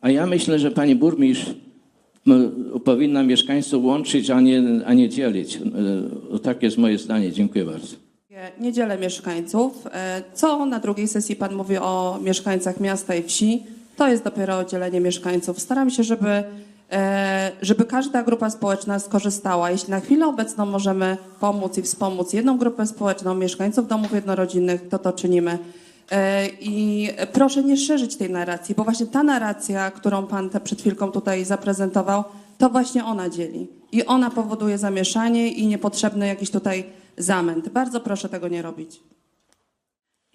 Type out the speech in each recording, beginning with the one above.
A ja myślę, że pani burmistrz m, powinna mieszkańców łączyć, a nie, a nie dzielić. Takie jest moje zdanie. Dziękuję bardzo. Nie dzielę mieszkańców. E, Co na drugiej sesji pan mówi o mieszkańcach miasta i wsi, to jest dopiero dzielenie mieszkańców. Staram się, żeby, e, żeby każda grupa społeczna skorzystała. Jeśli na chwilę obecną możemy pomóc i wspomóc jedną grupę społeczną, mieszkańców domów jednorodzinnych, to to czynimy. E, I proszę nie szerzyć tej narracji, bo właśnie ta narracja, którą pan przed chwilką tutaj zaprezentował, to właśnie ona dzieli. I ona powoduje zamieszanie i niepotrzebny jakiś tutaj zamęt. Bardzo proszę tego nie robić.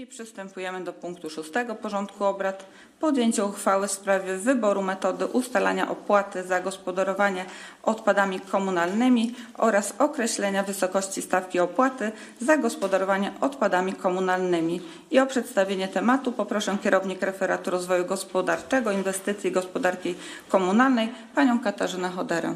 I przystępujemy do punktu szóstego porządku obrad. Podjęcie uchwały w sprawie wyboru metody ustalania opłaty za gospodarowanie odpadami komunalnymi oraz określenia wysokości stawki opłaty za gospodarowanie odpadami komunalnymi. I o przedstawienie tematu poproszę kierownik referatu rozwoju gospodarczego, inwestycji i gospodarki komunalnej, panią Katarzynę Choderę.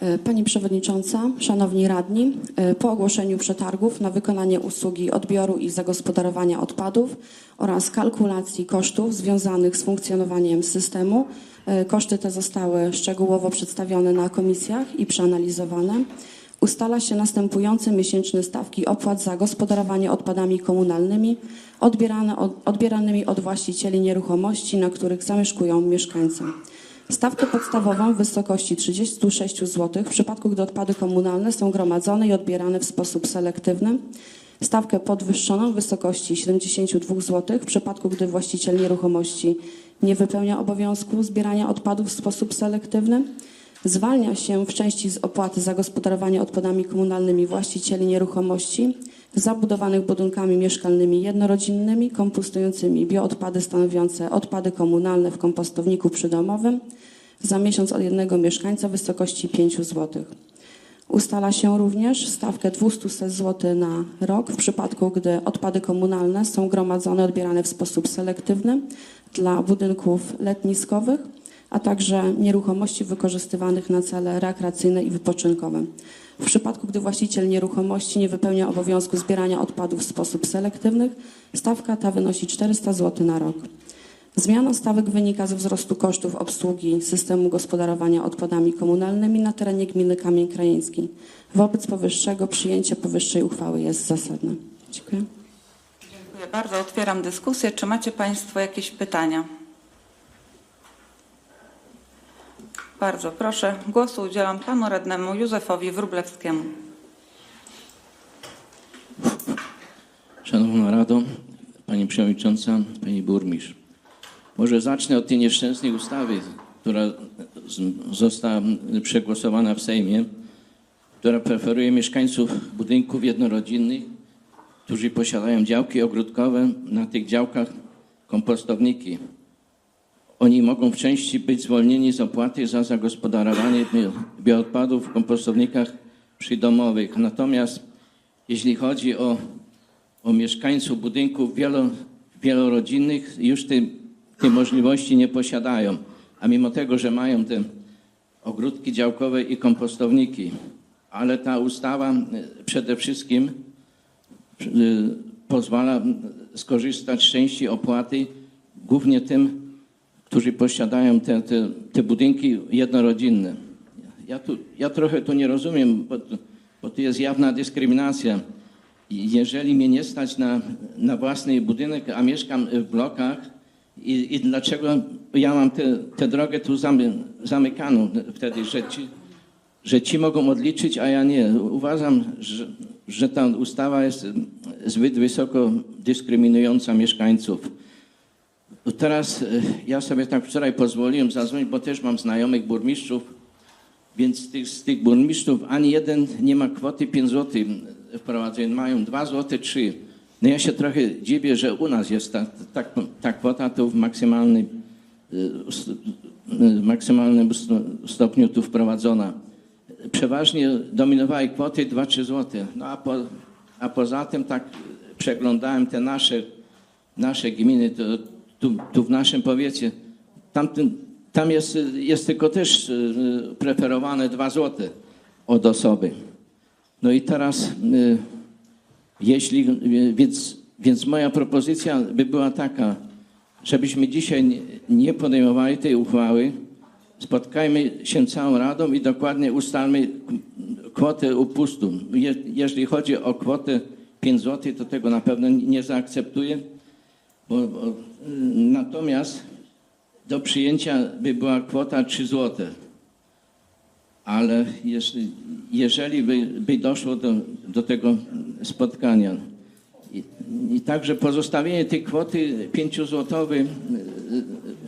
E, Pani Przewodnicząca, Szanowni Radni, e, po ogłoszeniu przetargów na wykonanie usługi odbioru i zagospodarowania odpadów oraz kalkulacji kosztów związanych z funkcjonowaniem systemu, e, koszty te zostały szczegółowo przedstawione na komisjach i przeanalizowane, ustala się następujące miesięczne stawki opłat za gospodarowanie odpadami komunalnymi odbieranymi od właścicieli nieruchomości, na których zamieszkują mieszkańcy. Stawkę podstawową w wysokości 36 zł w przypadku, gdy odpady komunalne są gromadzone i odbierane w sposób selektywny. Stawkę podwyższoną w wysokości 72 zł w przypadku, gdy właściciel nieruchomości nie wypełnia obowiązku zbierania odpadów w sposób selektywny. Zwalnia się w części z opłaty za gospodarowanie odpadami komunalnymi właścicieli nieruchomości zabudowanych budynkami mieszkalnymi jednorodzinnymi, kompostującymi bioodpady stanowiące odpady komunalne w kompostowniku przydomowym za miesiąc od jednego mieszkańca w wysokości 5 zł. Ustala się również stawkę 200 zł na rok w przypadku, gdy odpady komunalne są gromadzone, odbierane w sposób selektywny dla budynków letniskowych, a także nieruchomości wykorzystywanych na cele rekreacyjne i wypoczynkowe. W przypadku, gdy właściciel nieruchomości nie wypełnia obowiązku zbierania odpadów w sposób selektywny, stawka ta wynosi 400 zł na rok. Zmiana stawek wynika ze wzrostu kosztów obsługi systemu gospodarowania odpadami komunalnymi na terenie gminy Kamień Krajeński. Wobec powyższego przyjęcie powyższej uchwały jest zasadne. Dziękuję. Dziękuję bardzo. Otwieram dyskusję. Czy macie Państwo jakieś pytania? Bardzo proszę. Głosu udzielam panu radnemu Józefowi Wróblewskiemu. Szanowna Rado, Pani Przewodnicząca, Pani Burmistrz. Może zacznę od tej nieszczęsnej ustawy, która została przegłosowana w Sejmie, która preferuje mieszkańców budynków jednorodzinnych, którzy posiadają działki ogródkowe, na tych działkach kompostowniki. Oni mogą w części być zwolnieni z opłaty za zagospodarowanie bio- bioodpadów w kompostownikach przydomowych. Natomiast jeśli chodzi o o mieszkańców budynków wielo, wielorodzinnych już tej, tej możliwości nie posiadają. A mimo tego, że mają te ogródki działkowe i kompostowniki, ale ta ustawa e, przede wszystkim e, pozwala skorzystać z części opłaty głównie tym, którzy posiadają te, te, te budynki jednorodzinne. Ja, tu, ja trochę to nie rozumiem, bo, bo tu jest jawna dyskryminacja. Jeżeli mnie nie stać na, na własny budynek, a mieszkam w blokach, i, i dlaczego ja mam tę drogę tu zamy, zamykaną wtedy, że ci, że ci mogą odliczyć, a ja nie. Uważam, że, że ta ustawa jest zbyt wysoko dyskryminująca mieszkańców. Teraz e, ja sobie tak wczoraj pozwoliłem zadzwonić, bo też mam znajomych burmistrzów, więc z tych, z tych burmistrzów ani jeden nie ma kwoty 5 zł wprowadzonej, mają 2 zł, 3. No ja się trochę dziwię, że u nas jest ta, ta, ta kwota tu w maksymalnym, st- y, w maksymalnym sto- stopniu tu wprowadzona. Przeważnie dominowały kwoty 2-3 zł. No a, po, a poza tym tak przeglądałem te nasze, nasze gminy, to, tu, tu w naszym powiecie, tamtym, tam jest, jest tylko też y, preferowane 2 zł od osoby. No i teraz, y, jeśli, y, więc, więc moja propozycja by była taka, żebyśmy dzisiaj nie podejmowali tej uchwały. Spotkajmy się całą Radą i dokładnie ustalmy kwotę upustu. Je, jeżeli chodzi o kwotę 5 zł, to tego na pewno nie zaakceptuję. Bo, bo, y, natomiast do przyjęcia by była kwota 3 zł. Ale jeżeli by, by doszło do, do tego spotkania i, i także pozostawienie tej kwoty 5 zł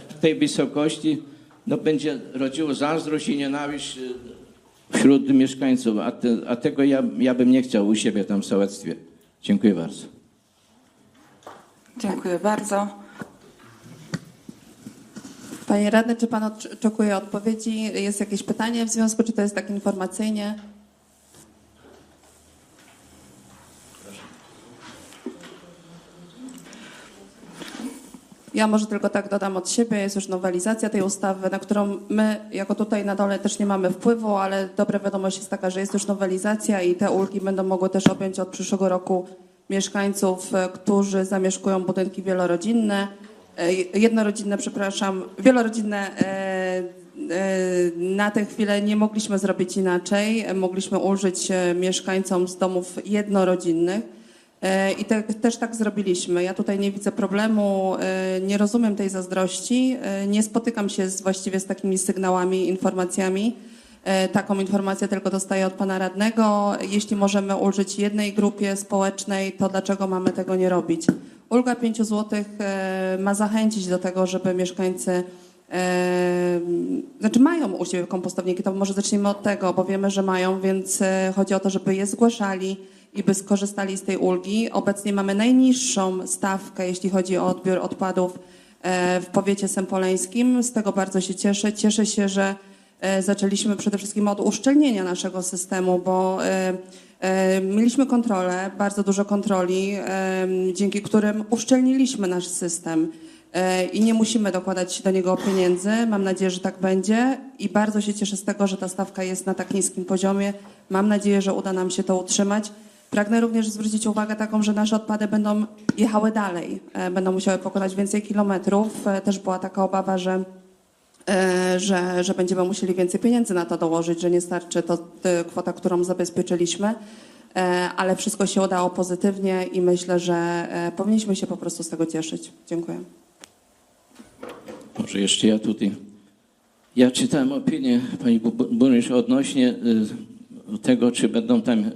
w tej wysokości no, będzie rodziło zazdrość i nienawiść y, wśród mieszkańców, a, te, a tego ja, ja bym nie chciał u siebie tam w sołectwie. Dziękuję bardzo. Dziękuję bardzo. Panie radny, czy pan oczekuje odpowiedzi? Jest jakieś pytanie w związku, czy to jest tak informacyjnie? Ja może tylko tak dodam od siebie, jest już nowelizacja tej ustawy, na którą my jako tutaj na dole też nie mamy wpływu, ale dobra wiadomość jest taka, że jest już nowelizacja i te ulgi będą mogły też objąć od przyszłego roku mieszkańców, e, którzy zamieszkują budynki wielorodzinne, e, jednorodzinne, przepraszam, wielorodzinne. e, Na tę chwilę nie mogliśmy zrobić inaczej. Mogliśmy ulżyć mieszkańcom z domów jednorodzinnych. I te, też tak zrobiliśmy. Ja tutaj nie widzę problemu, nie rozumiem tej zazdrości, nie spotykam się z, właściwie z takimi sygnałami, informacjami. E, Taką informację tylko dostaję od pana radnego. Jeśli możemy ulżyć jednej grupie społecznej, to dlaczego mamy tego nie robić? Ulga 5 zł ma zachęcić do tego, żeby mieszkańcy e, znaczy mają u siebie kompostowniki, to może zacznijmy od tego, bo wiemy, że mają, więc e, chodzi o to, żeby je zgłaszali i by skorzystali z tej ulgi. Obecnie mamy najniższą stawkę, jeśli chodzi o odbiór odpadów e, w powiecie sępoleńskim. Z tego bardzo się cieszę. Cieszę się, że e, zaczęliśmy przede wszystkim od uszczelnienia naszego systemu, bo e, e, mieliśmy kontrolę, bardzo dużo kontroli, e, dzięki którym uszczelniliśmy nasz system e, i nie musimy dokładać do niego pieniędzy. Mam nadzieję, że tak będzie i bardzo się cieszę z tego, że ta stawka jest na tak niskim poziomie. Mam nadzieję, że uda nam się to utrzymać. Pragnę również zwrócić uwagę taką, że nasze odpady będą jechały dalej, e, będą musiały pokonać więcej kilometrów. E, Też była taka obawa, że e, że, że będziemy musieli więcej pieniędzy na to dołożyć, że nie starczy to e, kwota, którą zabezpieczyliśmy, E, ale wszystko się udało pozytywnie i myślę, że e, powinniśmy się po prostu z tego cieszyć. Dziękuję. Może jeszcze ja tutaj. Ja czytałem opinię pani bu- bu- burmistrz odnośnie tego, czy będą tam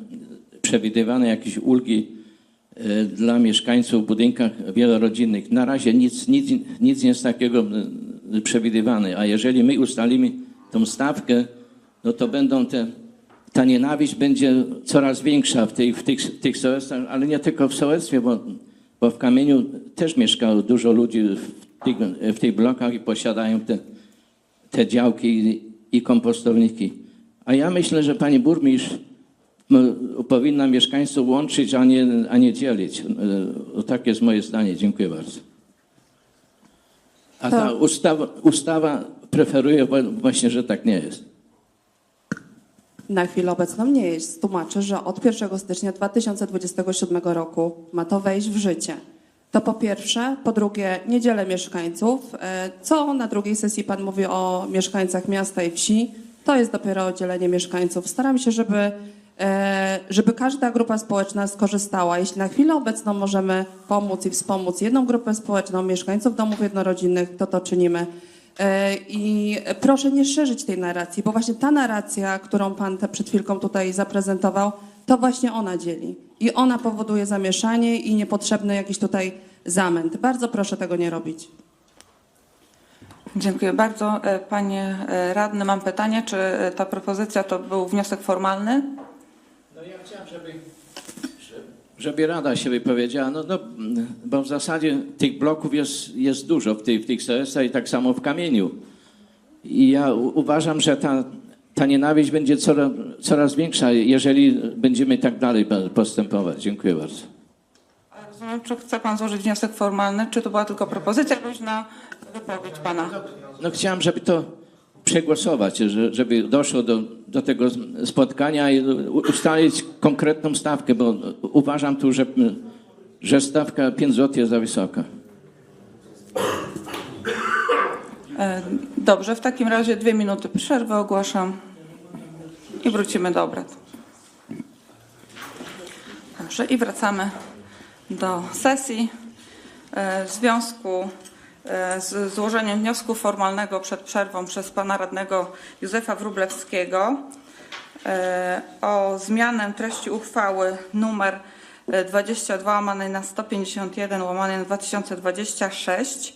przewidywane jakieś ulgi dla mieszkańców w budynkach wielorodzinnych. Na razie nic, nic, nic nie jest takiego y, przewidywane, a jeżeli my ustalimy tą stawkę, no to będą te, ta nienawiść będzie coraz większa w tych, w tych, tych sołectwach, ale nie tylko w sołectwie, bo, bo w Kamieniu też mieszkało dużo ludzi w tych, w tych blokach i posiadają te, te działki i, i kompostowniki. A ja myślę, że pani burmistrz m, powinna mieszkańców łączyć, a nie, a nie dzielić. Takie jest moje zdanie. Dziękuję bardzo. A ta To- ustawa, ustawa preferuje właśnie, że tak nie jest. Na chwilę obecną nie jest. Tłumaczę, że od 1 stycznia 2027 roku ma to wejść w życie. To po pierwsze. Po drugie, nie dzielę mieszkańców. E, Co na drugiej sesji Pan mówi o mieszkańcach miasta i wsi, to jest dopiero dzielenie mieszkańców. Staram się, żeby, żeby każda grupa społeczna skorzystała. Jeśli na chwilę obecną możemy pomóc i wspomóc jedną grupę społeczną, mieszkańców domów jednorodzinnych, to to czynimy. E, I proszę nie szerzyć tej narracji, bo właśnie ta narracja, którą Pan przed chwilką tutaj zaprezentował, to właśnie ona dzieli. I ona powoduje zamieszanie i niepotrzebny jakiś tutaj zamęt. Bardzo proszę tego nie robić. Dziękuję bardzo. E, Panie e, radny, mam pytanie, czy e, ta propozycja to był wniosek formalny? Ja chciałem, żeby, żeby Rada się wypowiedziała, no, no, bo w zasadzie tych bloków jest, jest dużo w tych, w tych sołectwach i tak samo w Kamieniu. I ja u- uważam, że ta, ta nienawiść będzie coraz, coraz większa, jeżeli będziemy tak dalej postępować. Dziękuję bardzo. Rozumiem, czy chce Pan złożyć wniosek formalny, czy to była tylko propozycja, bądź na wypowiedź Pana? No chciałem, żeby to przegłosować, że- żeby doszło do, do tego spotkania i ustalić konkretną stawkę, bo uważam tu, że, że stawka 5 zł jest za wysoka. E, Dobrze, w takim razie dwie minuty przerwy ogłaszam i wrócimy do obrad. Dobrze, i wracamy do sesji. E, W związku z złożeniem wniosku formalnego przed przerwą przez pana radnego Józefa Wróblewskiego e, o zmianę treści uchwały e, 22 łamanej na 151 łamanej na 2026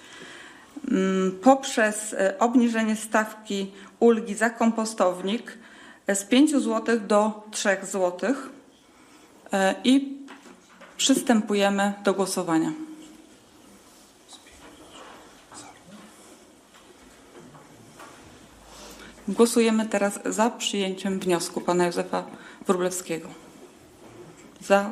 mm, poprzez e, obniżenie stawki ulgi za kompostownik e, z 5 zł do 3 zł E, i przystępujemy do głosowania. Głosujemy teraz za przyjęciem wniosku pana Józefa Wróblewskiego. Za.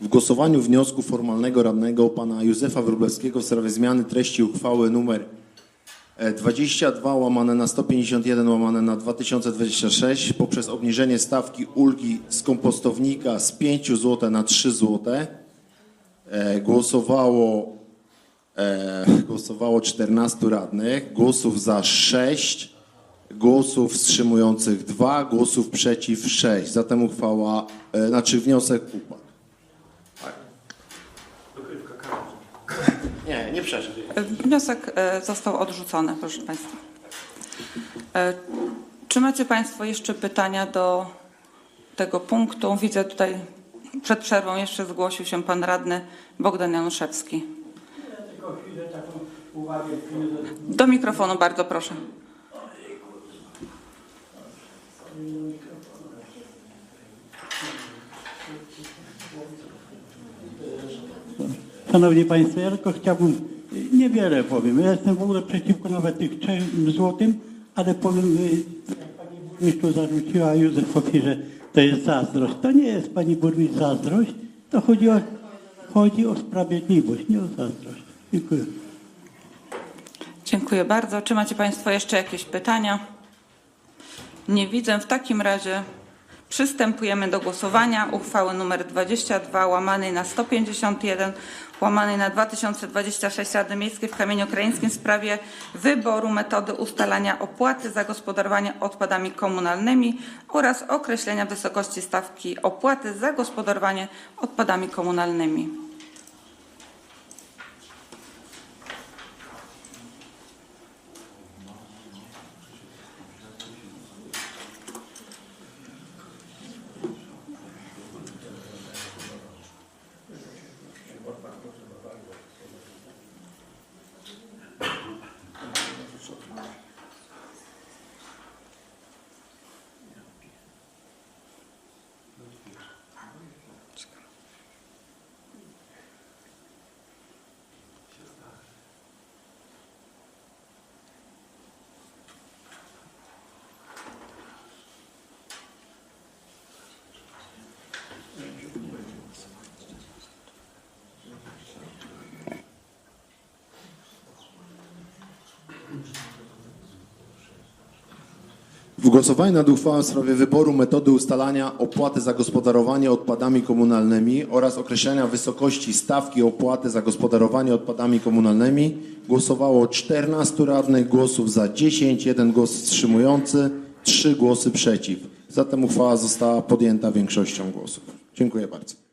W głosowaniu wniosku formalnego radnego pana Józefa Wróblewskiego w sprawie zmiany treści uchwały e, 22 łamane na 151 łamane na 2026 poprzez obniżenie stawki ulgi z kompostownika z 5 zł na 3 zł e, głosowało, e, głosowało 14 radnych, głosów za 6, głosów wstrzymujących 2, głosów przeciw 6. Zatem uchwała, e, znaczy wniosek upadł. Nie, Wniosek e, został odrzucony, proszę państwa. E, Czy macie państwo jeszcze pytania do tego punktu? Widzę tutaj przed przerwą jeszcze zgłosił się pan radny Bogdan Januszewski. Do mikrofonu bardzo proszę. Szanowni Państwo, ja tylko chciałbym, niewiele powiem, ja jestem w ogóle przeciwko nawet tych 3 złotym, ale powiem, y, jak Pani Burmistrzu zarzuciła Józefowi, że to jest zazdrość. To nie jest Pani Burmistrz zazdrość, to chodzi o, chodzi o sprawiedliwość, nie o zazdrość. Dziękuję. Dziękuję bardzo. Czy macie Państwo jeszcze jakieś pytania? Nie widzę. W takim razie przystępujemy do głosowania uchwały nr 22 łamanej na 151 łamanej na 2026 Rady Miejskiej w Kamieniu Krajeńskim w sprawie wyboru metody ustalania opłaty za gospodarowanie odpadami komunalnymi oraz określenia wysokości stawki opłaty za gospodarowanie odpadami komunalnymi. sobre. W głosowaniu nad uchwałą w sprawie wyboru metody ustalania opłaty za gospodarowanie odpadami komunalnymi oraz określenia wysokości stawki opłaty za gospodarowanie odpadami komunalnymi głosowało 14 radnych, głosów za 10, jeden głos wstrzymujący, 3 głosy przeciw. Zatem uchwała została podjęta większością głosów. Dziękuję bardzo.